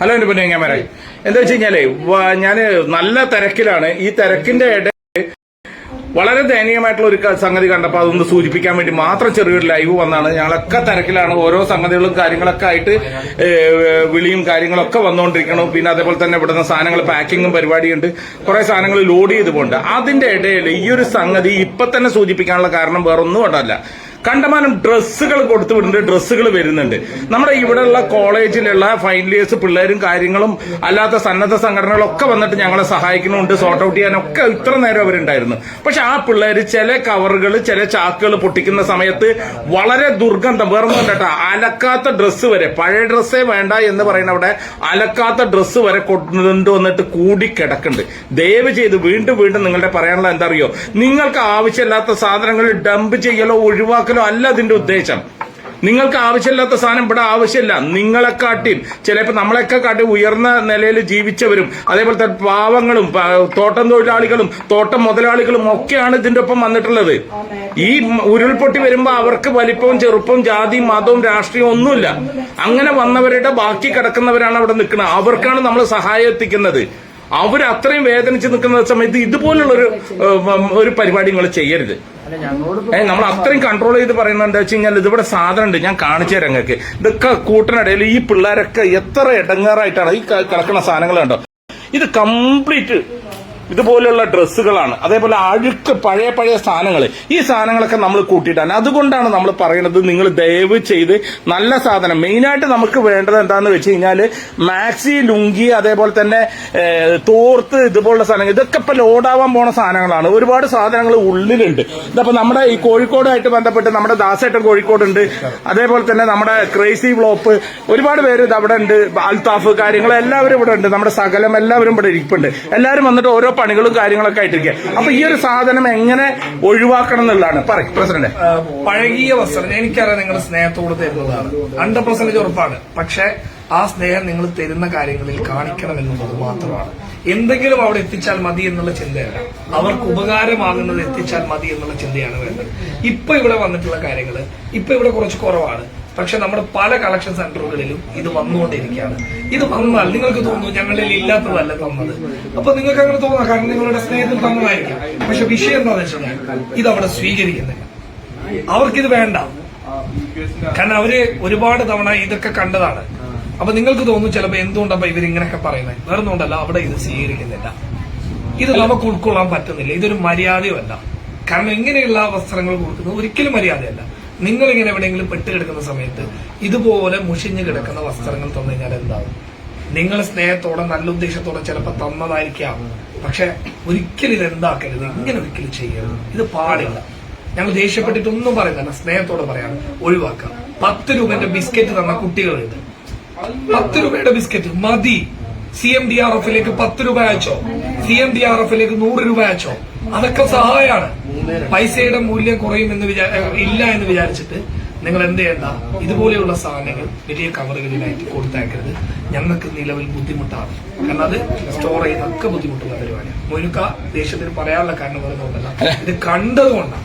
Hello എന്റെ പൊന്നു പറയാം എന്താ വെച്ച് കഴിഞ്ഞാലേ ഞാൻ നല്ല തിരക്കിലാണ്. ഈ തിരക്കിന്റെ ഇടയിൽ വളരെ ദയനീയമായിട്ടുള്ള ഒരു സംഗതി കണ്ടപ്പോൾ അതൊന്ന് സൂചിപ്പിക്കാൻ വേണ്ടി മാത്രം ചെറിയൊരു ലൈവ് വന്നാണ്. ഞങ്ങളൊക്കെ തിരക്കിലാണ്. ഓരോ സംഗതികളും കാര്യങ്ങളൊക്കെ ആയിട്ട് വിളിയും കാര്യങ്ങളൊക്കെ വന്നുകൊണ്ടിരിക്കണം പിന്നെ അതേപോലെ തന്നെ ഇവിടുന്ന് സാധനങ്ങൾ പാക്കിങ്ങും പരിപാടിയുണ്ട്. കുറെ സാധനങ്ങൾ ലോഡ് ചെയ്ത് പോകുന്നുണ്ട് അതിന്റെ ഇടയിൽ ഈ ഒരു സംഗതി ഇപ്പൊ തന്നെ സൂചിപ്പിക്കാനുള്ള കാരണം വേറൊന്നും കൊണ്ടല്ല കണ്ടമാനം ഡ്രസ്സുകൾ കൊടുത്തു വിടുന്നുണ്ട് ഡ്രസ്സുകൾ വരുന്നുണ്ട്. നമ്മുടെ ഇവിടെയുള്ള കോളേജിലുള്ള ഫൈനൽ ഇയേഴ്സ് പിള്ളേരും കാര്യങ്ങളും അല്ലാത്ത സന്നദ്ധ സംഘടനകളൊക്കെ വന്നിട്ട് ഞങ്ങളെ സഹായിക്കുന്നുണ്ട് സോർട്ട് ഔട്ട് ചെയ്യാനൊക്കെ ഇത്ര നേരം അവരുണ്ടായിരുന്നു. പക്ഷെ ആ പിള്ളേർ ചില കവറുകൾ ചില ചാക്കുകൾ പൊട്ടിക്കുന്ന സമയത്ത് വളരെ ദുർഗന്ധം വേറെ കേട്ടോ അലക്കാത്ത ഡ്രസ്സ് വരെ പഴയ ഡ്രസ്സേ വേണ്ട എന്ന് പറയുന്ന അവിടെ അലക്കാത്ത ഡ്രസ്സ് വരെ കൊണ്ടു വന്നിട്ട് കൂടി കിടക്കുന്നുണ്ട് ദയവ് ചെയ്ത് വീണ്ടും വീണ്ടും നിങ്ങളുടെ പറയാനുള്ള എന്താ അറിയോ? നിങ്ങൾക്ക് ആവശ്യമില്ലാത്ത സാധനങ്ങൾ ഡംപ് ചെയ്യലോ ഒഴിവാക്കലോ അല്ല അതിന്റെ ഉദ്ദേശം. നിങ്ങൾക്ക് ആവശ്യമില്ലാത്ത സാധനം ഇവിടെ ആവശ്യമില്ല. നിങ്ങളെക്കാട്ടിയും ചിലപ്പോൾ നമ്മളെയൊക്കെ കാട്ടി ഉയർന്ന നിലയിൽ ജീവിച്ചവരും അതേപോലത്തെ പാവങ്ങളും പ- തോട്ടം തൊഴിലാളികളും തോട്ടം മുതലാളികളും ഒക്കെയാണ് ഇതിന്റെ ഒപ്പം വന്നിട്ടുള്ളത്. ഈ ഉരുൾപൊട്ടി വരുമ്പോൾ അവർക്ക് വലിപ്പവും ചെറുപ്പവും ജാതിയും മതവും രാഷ്ട്രീയവും ഒന്നുമില്ല. അങ്ങനെ വന്നവരുടെ ബാക്കി കിടക്കുന്നവരാണ് അവിടെ നിൽക്കുന്നത് അവർക്കാണ് നമ്മൾ സഹായം എത്തിക്കുന്നത്. അവർ അത്രയും വേദനിച്ച് നിൽക്കുന്ന സമയത്ത് ഇതുപോലുള്ളൊരു ഒരു പരിപാടി നിങ്ങൾ ചെയ്യരുത്. ഏ നമ്മൾ അത്രയും കൺട്രോൾ ചെയ്ത് പറയുന്നത് എന്താ വെച്ച് കഴിഞ്ഞാൽ ഇതിവിടെ സാധനം ഉണ്ട് ഞാൻ കാണിച്ചു തരാം നിങ്ങൾക്ക് ഇതൊക്കെ കൂട്ടിനിടയിൽ ഈ പിള്ളേരൊക്കെ എത്ര ഇടങ്ങാറായിട്ടാണ് ഈ കിടക്കുന്ന സാധനങ്ങൾ കണ്ടോ? ഇത് കംപ്ലീറ്റ് ഇതുപോലെയുള്ള ഡ്രസ്സുകളാണ്. അതേപോലെ അഴുക്ക് പഴയ പഴയ സാധനങ്ങൾ ഈ സാധനങ്ങളൊക്കെ നമ്മൾ കൂട്ടിയിട്ടാണ്. അതുകൊണ്ടാണ് നമ്മൾ പറയുന്നത് നിങ്ങൾ ദയവ് ചെയ്ത് നല്ല സാധനം. മെയിനായിട്ട് നമുക്ക് വേണ്ടത് എന്താണെന്ന് വെച്ച് കഴിഞ്ഞാൽ മാക്സി ലുങ്കി അതേപോലെ തന്നെ തോർത്ത് ഇതുപോലുള്ള സാധനങ്ങൾ. ഇതൊക്കെ ഇപ്പം ലോഡാവാൻ പോണ സാധനങ്ങളാണ്. ഒരുപാട് സാധനങ്ങൾ ഉള്ളിലുണ്ട്. ഇതപ്പോൾ നമ്മുടെ ഈ കോഴിക്കോടുമായിട്ട് ബന്ധപ്പെട്ട് നമ്മുടെ ദാസേട്ടൻ കോഴിക്കോടുണ്ട്. അതേപോലെ തന്നെ നമ്മുടെ ക്രേസി ബ്ലോപ്പ്. ഒരുപാട് പേര് ഇത് അവിടെ ഉണ്ട്. അൽത്താഫ് കാര്യങ്ങൾ എല്ലാവരും ഇവിടെ ഉണ്ട്. നമ്മുടെ സകലം എല്ലാവരും ഇവിടെ ഇരിപ്പുണ്ട്. എല്ലാവരും വന്നിട്ട് ഓരോ പണികളും കാര്യങ്ങളൊക്കെ ആയിട്ടിരിക്കുക അപ്പൊ ഈ ഒരു സാധനം എങ്ങനെ ഒഴിവാക്കണം എന്നുള്ളതാണ്. പറയും പ്രസിഡന്റ്. പഴകിയ വസ്ത്രം എനിക്കറിയാം നിങ്ങൾ സ്നേഹത്തോട് തരുന്നതാണ്. ഹൺഡ്രഡ് പെർസെന്റേജ് ഉറപ്പാണ്. പക്ഷെ ആ സ്നേഹം നിങ്ങൾ തരുന്ന കാര്യങ്ങളിൽ കാണിക്കണം എന്നുള്ളത് മാത്രമാണ്. എന്തെങ്കിലും അവിടെ എത്തിച്ചാൽ മതി എന്നുള്ള ചിന്തയാണ് അവർക്ക് ഉപകാരമാകുന്നത് എത്തിച്ചാൽ മതി എന്നുള്ള ചിന്തയാണ് വേണ്ടത്. ഇപ്പൊ ഇവിടെ വന്നിട്ടുള്ള കാര്യങ്ങൾ ഇപ്പൊ ഇവിടെ കുറച്ച് കുറവാണ്. പക്ഷെ നമ്മുടെ പല കളക്ഷൻ സെന്ററുകളിലും ഇത് വന്നുകൊണ്ടിരിക്കുകയാണ്. ഇത് വന്നാൽ നിങ്ങൾക്ക് തോന്നുന്നു ഞങ്ങളിൽ ഇല്ലാത്തതല്ല തന്നത്. അപ്പൊ നിങ്ങൾക്ക് അങ്ങനെ തോന്നാം കാരണം നിങ്ങളുടെ സ്നേഹത്തിൽ തന്നതായിരിക്കാം. പക്ഷെ വിഷയം എന്താണെന്ന് വെച്ചിട്ടുണ്ടെങ്കിൽ ഇത് അവിടെ സ്വീകരിക്കുന്നില്ല. അവർക്കിത് വേണ്ട. കാരണം അവർ ഒരുപാട് തവണ ഇതൊക്കെ കണ്ടതാണ്. അപ്പൊ നിങ്ങൾക്ക് തോന്നുന്നു ചിലപ്പോ എന്തുകൊണ്ടപ്പോ ഇവരിങ്ങനെയൊക്കെ പറയുന്നത്? വേറെ ഒന്നുകൊണ്ടല്ല അവിടെ ഇത് സ്വീകരിക്കുന്നില്ല. ഇത് നമുക്ക് ഉൾക്കൊള്ളാൻ പറ്റുന്നില്ല. ഇതൊരു മര്യാദയുമല്ല. കാരണം ഇങ്ങനെയുള്ള വസ്ത്രങ്ങൾ കൊടുക്കുന്നത് ഒരിക്കലും മര്യാദയല്ല. നിങ്ങൾ ഇങ്ങനെ എവിടെയെങ്കിലും പെട്ട് കിടക്കുന്ന സമയത്ത് ഇതുപോലെ മുഷിഞ്ഞു കിടക്കുന്ന വസ്ത്രങ്ങൾ തന്നു കഴിഞ്ഞാൽ എന്താവും? നിങ്ങൾ സ്നേഹത്തോടെ നല്ല ഉദ്ദേശത്തോടെ ചിലപ്പോൾ തന്നതായിരിക്കാം. പക്ഷെ ഒരിക്കലും ഇത് എന്താക്കരുത്. ഇങ്ങനെ ഒരിക്കലും ചെയ്യരുത്. ഇത് പാടില്ല. ഞങ്ങൾ ദേഷ്യപ്പെട്ടിട്ടൊന്നും പറയുന്നില്ല സ്നേഹത്തോടെ പറയാം. ഒഴിവാക്കാം. പത്ത് രൂപന്റെ ബിസ്ക്കറ്റ് തന്ന കുട്ടികളുണ്ട് പത്ത് രൂപയുടെ ബിസ്ക്കറ്റ് മതി. സി എം ഡി ആർ എഫിലേക്ക് പത്ത് രൂപ അയച്ചോ? സി എം ഡി ആർ എഫിലേക്ക് നൂറ് രൂപ അയച്ചോ? അതൊക്കെ സഹായമാണ് പൈസയുടെ മൂല്യം കുറയും എന്ന് വിചാ ഇല്ല എന്ന് വിചാരിച്ചിട്ട് നിങ്ങൾ എന്ത് ചെയ്യണ്ട? ഇതുപോലെയുള്ള സാധനങ്ങൾ വലിയ കവറുകളിലായിട്ട് കൊടുത്തയക്കരുത്. ഞങ്ങൾക്ക് നിലവിൽ ബുദ്ധിമുട്ടാണ്. കാരണം അത് സ്റ്റോർ ചെയ്യുന്നതൊക്കെ ബുദ്ധിമുട്ടുള്ള പരിപാടിയാണ്. മൊനുക്ക ദേഷ്യത്തിന് പറയാനുള്ള കാരണം പറയുന്നതുകൊണ്ടല്ല. ഇത് കണ്ടതുകൊണ്ടാണ്.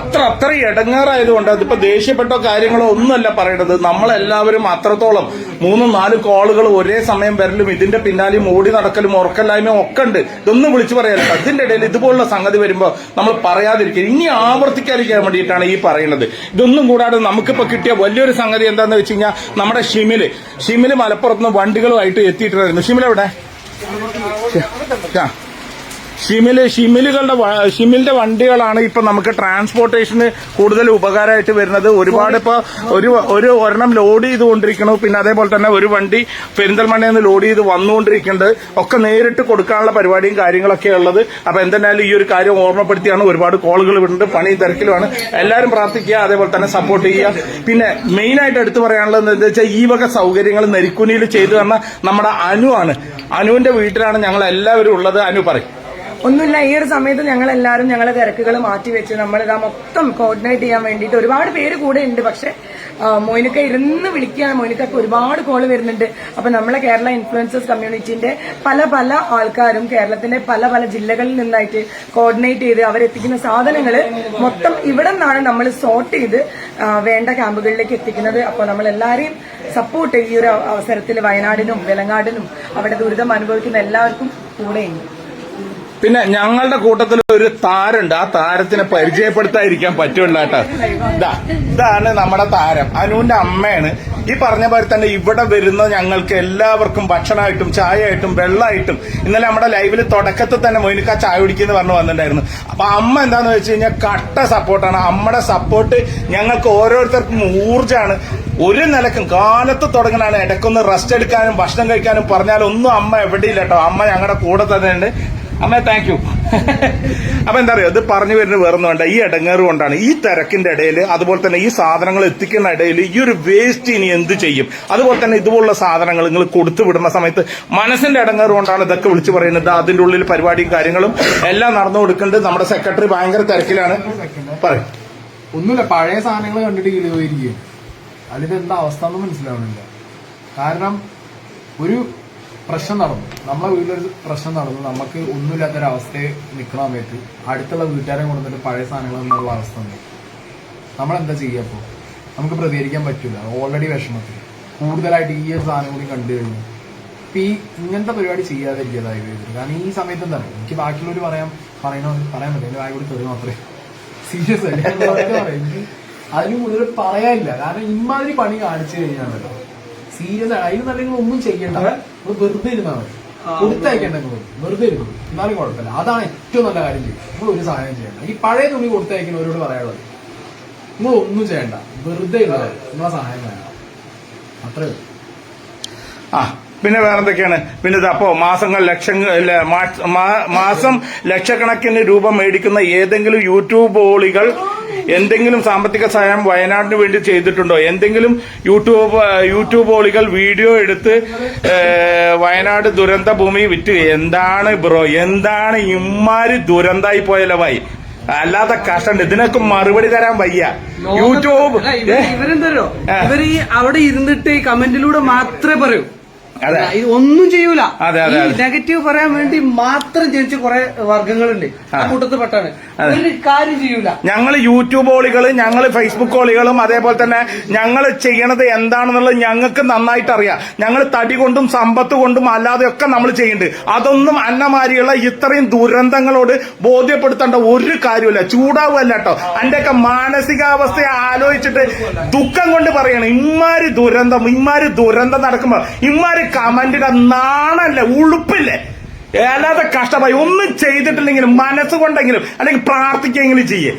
അത്ര അത്ര ഇടങ്ങാറായതുകൊണ്ട് അതിപ്പോ ദേഷ്യപ്പെട്ടോ കാര്യങ്ങളോ ഒന്നുമല്ല പറയണത്. നമ്മളെല്ലാവരും അത്രത്തോളം മൂന്നും നാല് കോളുകൾ ഒരേ സമയം വരലും ഇതിന്റെ പിന്നാലെയും ഓടി നടക്കലും ഉറക്കല്ലായ്മയും ഒക്കെ ഉണ്ട്. ഇതൊന്നും വിളിച്ചു പറയാനില്ല അതിന്റെ ഇടയിൽ ഇതുപോലുള്ള സംഗതി വരുമ്പോൾ നമ്മൾ പറയാതിരിക്കുക. ഇനി ആവർത്തിക്കാതിരിക്കാൻ വേണ്ടിയിട്ടാണ് ഈ പറയുന്നത് ഇതൊന്നും കൂടാതെ നമുക്കിപ്പോ കിട്ടിയ വലിയൊരു സംഗതി എന്താന്ന് വെച്ച് കഴിഞ്ഞാൽ നമ്മുടെ ഷിമിൽ. ഷിമിൽ മലപ്പുറത്ത് വണ്ടികളുമായിട്ട് എത്തിയിട്ടുണ്ടായിരുന്നു. ആ ഷിമിൽ ഷിമിലുകളുടെ ഷിമിലിന്റെ വണ്ടികളാണ് ഇപ്പൊ നമുക്ക് ട്രാൻസ്പോർട്ടേഷന് കൂടുതൽ ഉപകാരമായിട്ട് വരുന്നത്. ഒരുപാട് ഇപ്പൊ ഒരു ഒരു ഒരെണ്ണം ലോഡ് ചെയ്തുകൊണ്ടിരിക്കണു പിന്നെ അതേപോലെ തന്നെ ഒരു വണ്ടി പെരിന്തൽമണ്ണയിൽ നിന്ന് ലോഡ് ചെയ്ത് വന്നുകൊണ്ടിരിക്കുന്നുണ്ട്. ഒക്കെ നേരിട്ട് കൊടുക്കാനുള്ള പരിപാടിയും കാര്യങ്ങളൊക്കെ ഉള്ളത്. അപ്പൊ എന്തെന്നാലും ഈ ഒരു കാര്യം ഓർമ്മപ്പെടുത്തിയാണ് ഒരുപാട് കോളുകൾ വരുന്നുണ്ട് പണി തിരക്കിലുമാണ്. എല്ലാവരും പ്രാർത്ഥിക്കുക അതേപോലെ തന്നെ സപ്പോർട്ട് ചെയ്യുക. പിന്നെ മെയിൻ ആയിട്ട് എടുത്തു പറയാനുള്ളത് എന്താ വെച്ചാൽ ഈ വക സൗകര്യങ്ങൾ നെരിക്കുനിയിൽ ചെയ്തു തന്ന നമ്മുടെ അനു ആണ്. അനുവിന്റെ വീട്ടിലാണ് ഞങ്ങൾ എല്ലാവരും ഉള്ളത്. അനു പറയും. ഒന്നുമില്ല ഈ ഒരു സമയത്ത് ഞങ്ങൾ എല്ലാവരും ഞങ്ങളെ തിരക്കുകൾ മാറ്റിവെച്ച് ഇതാ മൊത്തം കോർഡിനേറ്റ് ചെയ്യാൻ വേണ്ടിയിട്ട് ഒരുപാട് പേര് കൂടെ ഉണ്ട്. പക്ഷെ മോനിക്ക ഇരുന്ന് വിളിക്കുകയാണ്. മോനിക്കൊക്കെ ഒരുപാട് കോൾ വരുന്നുണ്ട്. അപ്പൊ നമ്മളെ കേരള ഇൻഫ്ലുവൻസേഴ്സ് കമ്മ്യൂണിറ്റിന്റെ പല പല ആൾക്കാരും കേരളത്തിന്റെ പല പല ജില്ലകളിൽ നിന്നായിട്ട് കോർഡിനേറ്റ് ചെയ്ത് അവരെത്തിക്കുന്ന സാധനങ്ങൾ മൊത്തം ഇവിടെ നിന്നാണ് നമ്മൾ സോർട്ട് ചെയ്ത് വേണ്ട ക്യാമ്പുകളിലേക്ക് എത്തിക്കുന്നത്. അപ്പോൾ നമ്മൾ എല്ലാവരെയും സപ്പോർട്ട് ഈ ഒരു അവസരത്തിൽ വയനാടിനും വെലങ്ങാടിനും അവിടെ ദുരിതം അനുഭവിക്കുന്ന എല്ലാവർക്കും കൂടെയുണ്ട് പിന്നെ ഞങ്ങളുടെ കൂട്ടത്തിൽ ഒരു താരമുണ്ട് ആ താരത്തിനെ പരിചയപ്പെടുത്താതിരിക്കാൻ പറ്റുള്ള കേട്ടോ. ഇതാ ഇതാണ് നമ്മുടെ താരം. അനുവിന്റെ അമ്മയാണ്. ഈ പറഞ്ഞ പോലെ തന്നെ ഇവിടെ വരുന്ന ഞങ്ങൾക്ക് എല്ലാവർക്കും ഭക്ഷണമായിട്ടും ചായയായിട്ടും വെള്ളമായിട്ടും ഇന്നലെ നമ്മുടെ ലൈവിൽ തുടക്കത്തിൽ തന്നെ മൊയിനിക്ക ചായ കുടിക്കുന്നു പറഞ്ഞു വന്നിട്ടുണ്ടായിരുന്നു. അപ്പൊ അമ്മ എന്താന്ന് വെച്ച് കഴിഞ്ഞാൽ കട്ട സപ്പോർട്ടാണ്. അമ്മയുടെ സപ്പോർട്ട് ഞങ്ങൾക്ക് ഓരോരുത്തർക്കും ഊർജമാണ്. ഒരു നിലക്കും കാലത്ത് തുടങ്ങാനാണ് ഇടയ്ക്കൊന്ന് റെസ്റ്റ് എടുക്കാനും ഭക്ഷണം കഴിക്കാനും പറഞ്ഞാൽ ഒന്നും അമ്മ എവിടെയില്ല കേട്ടോ. അമ്മ ഞങ്ങളുടെ കൂടെ തന്നെ ഉണ്ട് അമ്മ താങ്ക് യു അപ്പൊ എന്താ പറയുക ഇത് പറഞ്ഞു വരുന്നത് വേറൊന്നും വേണ്ട. ഈ ഇടങ്ങേറ് കൊണ്ടാണ് ഈ തിരക്കിന്റെ ഇടയിൽ അതുപോലെ തന്നെ ഈ സാധനങ്ങൾ എത്തിക്കുന്ന ഇടയിൽ ഈ ഒരു വേസ്റ്റ് ഇനി എന്ത് ചെയ്യും? അതുപോലെ തന്നെ ഇതുപോലുള്ള സാധനങ്ങൾ നിങ്ങൾ കൊടുത്തു വിടുന്ന സമയത്ത് മനസ്സിന്റെ ഇടങ്ങേറ് കൊണ്ടാണ് ഇതൊക്കെ വിളിച്ചു പറയുന്നത്. അതിന്റെ ഉള്ളിൽ പരിപാടിയും കാര്യങ്ങളും എല്ലാം നടന്നു കൊടുക്കുന്നുണ്ട് നമ്മുടെ സെക്രട്ടറി ഭയങ്കര തിരക്കിലാണ്. പറയും. ഒന്നുമില്ല പഴയ സാധനങ്ങൾ കണ്ടിട്ട് കിളി പോയിരിക്കും അതിന്റെ എന്താ അവസ്ഥ മനസ്സിലാവുന്നില്ല. കാരണം ഒരു പ്രശ്നം നടന്നു. നമ്മളെ വീട്ടിലൊരു പ്രശ്നം നടന്നു. നമുക്ക് ഒന്നുമില്ലാത്തൊരവസ്ഥയെ നിൽക്കണ സമയത്ത് അടുത്തുള്ള വീട്ടുകാരെ കൊണ്ടുവന്നിട്ട് പഴയ സാധനങ്ങൾ എന്നുള്ള അവസ്ഥ ഉണ്ട് നമ്മളെന്താ ചെയ്യുക അപ്പോൾ നമുക്ക് പ്രതികരിക്കാൻ പറ്റില്ല ഓൾറെഡി വിഷമത്തിൽ. കൂടുതലായിട്ട് ഈ ഒരു സാധനം കൂടി കണ്ടു കഴിഞ്ഞു. അപ്പം ഈ ഇങ്ങനത്തെ പരിപാടി ചെയ്യാതിരിക്കുക വീട്ടിൽ കാരണം ഈ സമയത്ത് എന്താ പറയുക എനിക്ക് ബാക്കിയുള്ളവർ പറയാം പറയണോ പറയാൻ പറ്റില്ല വായ കൂടി തെറി മാത്രമേ. സീരിയസ് അല്ല അതിന് കൂടുതൽ പറയാനില്ല. കാരണം ഇമാതിരി പണി കാണിച്ചു കഴിഞ്ഞാണല്ലോ സീരിയസ് ആണ് അതിന് നല്ല നിങ്ങൾ ഒന്നും ചെയ്യണ്ട. നിങ്ങൾ വെറുതെ ഇരുന്നാൽ മതി. കൊടുത്തയക്കേണ്ട നിങ്ങൾ വെറുതെ ഇരുന്നു. എന്നാലും കുഴപ്പമില്ല. അതാണ് ഏറ്റവും നല്ല കാര്യം ചെയ്യുന്നത്. നിങ്ങൾ ഒരു സഹായം ചെയ്യണ്ട. ഈ പഴയ തുണി കൊടുത്തയക്കുന്നവരോട് പറയാനുള്ളത്. നിങ്ങൾ ഒന്നും ചെയ്യണ്ട. വെറുതെ ഇരുന്നാൽ മതി. നിങ്ങളെ സഹായം വേണ്ട അത്രേ ഉള്ളൂ. ആ പിന്നെ വേറെന്തൊക്കെയാണ്? പിന്നെ അപ്പോ മാസങ്ങൾ ലക്ഷങ്ങൾ മാ- മാസം ലക്ഷക്കണക്കിന് രൂപ മേടിക്കുന്ന ഏതെങ്കിലും യൂട്യൂബോളികൾ എന്തെങ്കിലും സാമ്പത്തിക സഹായം വയനാടിന് വേണ്ടി ചെയ്തിട്ടുണ്ടോ? എന്തെങ്കിലും യൂട്യൂബ് യൂട്യൂബ് ഓളികൾ വീഡിയോ എടുത്ത് വയനാട് ദുരന്ത ഭൂമി വിറ്റ് എന്താണ് ബ്രോ? എന്താണ് ഇമ്മാര് ദുരന്തായി പോയല്ലോ ഭായി. അല്ലാത്ത കഷ്ടണ്ട്. ഇതിനൊക്കെ മറുപടി തരാൻ വയ്യ. യൂട്യൂബ് ഇവരെന്തോ ഇവർ അവിടെ ഇരുന്നിട്ട് ഈ കമന്റിലൂടെ മാത്രമേ പറയൂ. ഇത് ഒന്നും ചെയ്യൂല. നെഗറ്റീവ് പറയാൻ വേണ്ടി മാത്രം ജനിച്ച കുറെ വർഗങ്ങളുണ്ട്. കൂട്ടത്തിൽ പെട്ടാണ്. കാര്യം ചെയ്യൂല. ഞങ്ങൾ യൂട്യൂബ് ഓളികൾ ഞങ്ങൾ ഫേസ്ബുക്ക് ഓളികളും അതേപോലെ തന്നെ ഞങ്ങൾ ചെയ്യണത് എന്താണെന്നുള്ളത് ഞങ്ങൾക്ക് നന്നായിട്ട് അറിയാം ഞങ്ങൾ തടി കൊണ്ടും സമ്പത്ത് കൊണ്ടും അല്ലാതെ ഒക്കെ നമ്മൾ ചെയ്യുന്നുണ്ട്. അതൊന്നും അന്നമാരിയുള്ള ഇത്രയും ദുരന്തങ്ങളോട് ബോധ്യപ്പെടുത്തേണ്ട ഒരു കാര്യമില്ല. ചൂടാവുമല്ല കേട്ടോ. എന്റെയൊക്കെ മാനസികാവസ്ഥയെ ആലോചിച്ചിട്ട് ദുഃഖം കൊണ്ട് പറയണം ഇമ്മാര് ദുരന്തം ഇമ്മാര് ദുരന്തം നടക്കുമ്പോ ഇമ്മാരി കമന്റിന്റെ നാണല്ല ഉളുപ്പില്ലേ? അല്ലാതെ കഷ്ടമായി ഒന്നും ചെയ്തിട്ടില്ലെങ്കിലും മനസ്സുകൊണ്ടെങ്കിലും അല്ലെങ്കിൽ പ്രാർത്ഥിക്കെങ്കിലും ചെയ്യേ.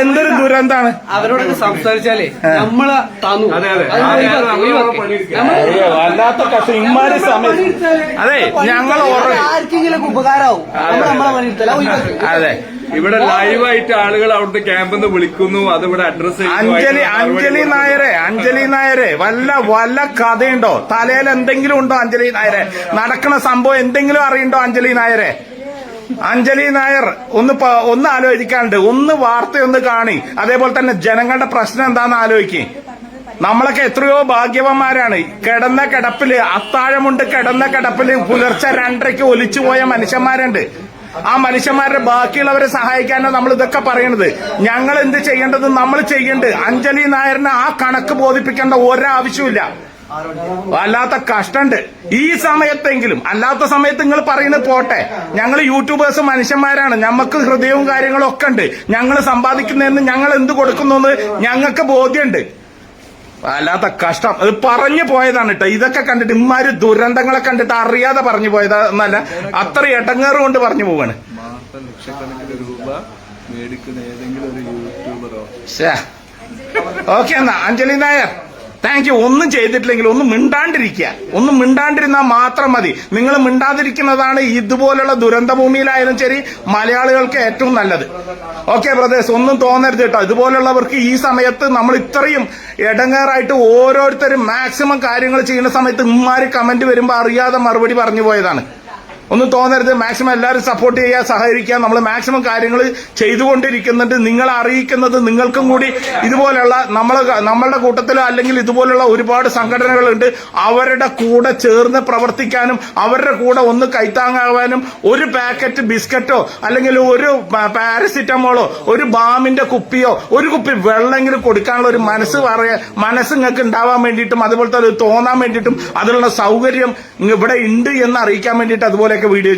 എന്തൊരു ദുരന്താണ്? അവരോടൊക്കെ സംസാരിച്ചാലേ നമ്മൾ തന്നു. വല്ലാത്ത കഷ്ടം. ഇമ്മാരി സമയം. അതെ ഞങ്ങൾ ആർക്കെങ്കിലും ഉപകാരമാവും. അതെ. ഇവിടെ ലൈവായിട്ട് ആളുകൾ അവിടുത്തെ ക്യാമ്പിൽ നിന്ന് വിളിക്കുന്നു. അത് ഇവിടെ അഡ്രസ് അഞ്ജലി അഞ്ജലി നായരെ അഞ്ജലി നായരെ വല്ല വല്ല കഥയുണ്ടോ? തലയിൽ എന്തെങ്കിലും ഉണ്ടോ അഞ്ജലി നായരെ? നടക്കണ സംഭവം എന്തെങ്കിലും അറിയണ്ടോ അഞ്ജലി നായരെ? അഞ്ജലി നായർ ഒന്ന് ഒന്ന് ആലോചിക്കാണ്ട് ഒന്ന് വാർത്തയൊന്ന് കാണി. അതേപോലെ തന്നെ ജനങ്ങളുടെ പ്രശ്നം എന്താന്ന് ആലോചിക്കും. നമ്മളൊക്കെ എത്രയോ ഭാഗ്യവന്മാരാണ്. കിടന്ന കിടപ്പിൽ അത്താഴമുണ്ട് കിടന്ന കിടപ്പിൽ പുലർച്ചെ രണ്ടരയ്ക്ക് ഒലിച്ചു പോയ മനുഷ്യന്മാരുണ്ട്. ആ മനുഷ്യന്മാരുടെ ബാക്കിയുള്ളവരെ സഹായിക്കാനോ നമ്മൾ ഇതൊക്കെ പറയണത് ഞങ്ങൾ എന്ത് ചെയ്യേണ്ടത് നമ്മൾ ചെയ്യേണ്ടത് അഞ്ജലി നായരിനെ ആ കണക്ക് ബോധിപ്പിക്കേണ്ട ഒരാവശ്യമില്ല അല്ലാത്ത കഷ്ടണ്ട്. ഈ സമയത്തെങ്കിലും അല്ലാത്ത സമയത്ത് നിങ്ങൾ പറയുന്നത് പോട്ടെ. ഞങ്ങൾ യൂട്യൂബേഴ്സ് മനുഷ്യന്മാരാണ്. ഞമ്മക്ക് ഹൃദയവും കാര്യങ്ങളും ഒക്കെ ഉണ്ട്. ഞങ്ങൾ സമ്പാദിക്കുന്നതെന്ന് ഞങ്ങൾ എന്ത് കൊടുക്കുന്നു ഞങ്ങൾക്ക് ബോധ്യമുണ്ട്. അല്ലാത്ത കഷ്ടം. അത് പറഞ്ഞു പോയതാണ് കേട്ടോ ഇതൊക്കെ കണ്ടിട്ട് ഇമാര് ദുരന്തങ്ങളെ കണ്ടിട്ട് അറിയാതെ പറഞ്ഞു പോയതാ എന്നല്ല അത്ര ഇടങ്ങേറ് കൊണ്ട് പറഞ്ഞു പോവാണ്. ഓക്കെ എന്നാ അഞ്ജലി നായർ. താങ്ക് യു ഒന്നും ചെയ്തിട്ടില്ലെങ്കിൽ ഒന്നും മിണ്ടാണ്ടിരിക്കുക. ഒന്നും മിണ്ടാണ്ടിരുന്നാൽ മാത്രം മതി. നിങ്ങൾ മിണ്ടാതിരിക്കുന്നതാണ് ഇതുപോലുള്ള ദുരന്തഭൂമിയിലായാലും ശരി മലയാളികൾക്ക് ഏറ്റവും നല്ലത്. ഓക്കെ ബ്രദേഴ്സ് ഒന്നും തോന്നരുത് കേട്ടോ. ഇതുപോലുള്ളവർക്ക് ഈ സമയത്ത് നമ്മൾ ഇത്രയും ഇടങ്ങേറായിട്ട് ഓരോരുത്തരും മാക്സിമം കാര്യങ്ങൾ ചെയ്യുന്ന സമയത്ത് ഇമ്മാര് കമന്റ് വരുമ്പോൾ അറിയാതെ മറുപടി പറഞ്ഞു പോയതാണ്. ഒന്നും തോന്നരുത്. മാക്സിമം എല്ലാവരും സപ്പോർട്ട് ചെയ്യുക സഹകരിക്കുക. നമ്മൾ മാക്സിമം കാര്യങ്ങൾ ചെയ്തുകൊണ്ടിരിക്കുന്നുണ്ട്. നിങ്ങൾ അറിയിക്കുന്നത് നിങ്ങൾക്കും കൂടി ഇതുപോലെയുള്ള നമ്മൾ നമ്മളുടെ കൂട്ടത്തിലോ അല്ലെങ്കിൽ ഇതുപോലുള്ള ഒരുപാട് സംഘടനകളുണ്ട്. അവരുടെ കൂടെ ചേർന്ന് പ്രവർത്തിക്കാനും അവരുടെ കൂടെ ഒന്ന് കൈത്താങ്ങാവാനും ഒരു പാക്കറ്റ് ബിസ്ക്കറ്റോ അല്ലെങ്കിൽ ഒരു പാരസിറ്റമോളോ ഒരു ബാമിന്റെ കുപ്പിയോ ഒരു കുപ്പി വെള്ളമെങ്കിലും കൊടുക്കാനുള്ള ഒരു മനസ്സ് പറയാ മനസ്സ് നിങ്ങൾക്ക് ഉണ്ടാവാൻ വേണ്ടിയിട്ടും അതുപോലെ ഒരു തോന്നാൻ വേണ്ടിയിട്ടും അതിനുള്ള സൗകര്യം ഇവിടെ ഉണ്ട് എന്ന് അറിയിക്കാൻ വേണ്ടിയിട്ട് അതുപോലെയൊക്കെ വീഡിയോ